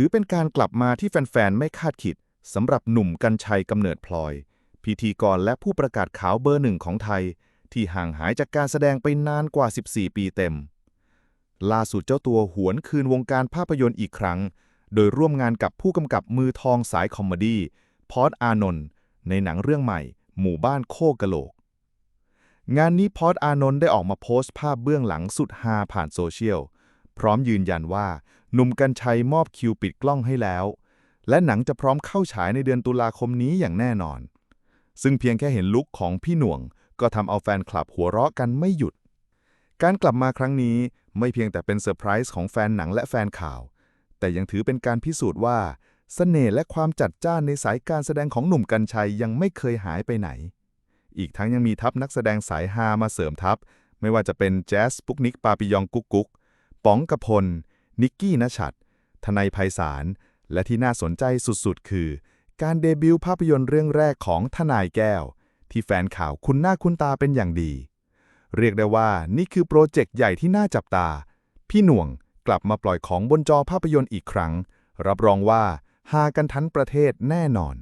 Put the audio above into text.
ถือเป็นการกลับมาที่แฟนๆ ไม่คาดคิดสำหรับหนุ่มกัญชัยกำเนิดพลอย พิธีกรและผู้ประกาศข่าวเบอร์หนึ่งของไทย ที่ห่างหายจากการแสดงไปนานกว่า 14 ปีเต็ม ล่าสุดเจ้าตัวหวนคืนวงการภาพยนตร์อีกครั้ง โดยร่วมงานกับผู้กำกับมือทองสายคอมเมดี้พอดอานนท์ในหนังเรื่องใหม่ หมู่บ้านโคกะโหลก งานนี้พอดอานนท์ได้ออกมาโพสต์ภาพเบื้องหลังสุดฮาผ่านโซเชียล พร้อมยืนยันว่าหนุ่มกัญชัยมอบคิวปิดกล้องให้แล้ว และหนังจะพร้อมเข้าฉายในเดือนตุลาคมนี้อย่างแน่นอน ซึ่งเพียงแค่เห็นลุคของพี่หน่วง ก็ทำเอาแฟนคลับหัวเราะกันไม่หยุด การกลับมาครั้งนี้ไม่เพียงแต่เป็นเซอร์ไพรส์ของแฟนหนังและแฟนข่าว แต่ยังถือเป็นการพิสูจน์ว่าเสน่ห์และความจัดจ้านในสายการแสดงของหนุ่มกัญชัยยังไม่เคยหายไปไหน อีกทั้งยังมีทัพนักแสดงสายฮามาเสริมทัพ ไม่ว่าจะเป็นแจ๊สปุกนิกปาปิยองกุ๊กกุ๊ก ป๋องกพล นิกกี้นชัด ทนายไพศาล และที่น่าสนใจสุดๆ คือ การเดบิวต์ภาพยนตร์เรื่องแรกของทนายแก้ว ที่แฟนข่าวคุ้นหน้าคุ้นตาเป็นอย่างดี เรียกได้ว่านี่คือโปรเจกต์ใหญ่ที่น่าจับตา พี่หน่วงกลับมาปล่อยของบนจอภาพยนตร์อีกครั้ง รับรองว่าฮากันทั้งประเทศแน่นอน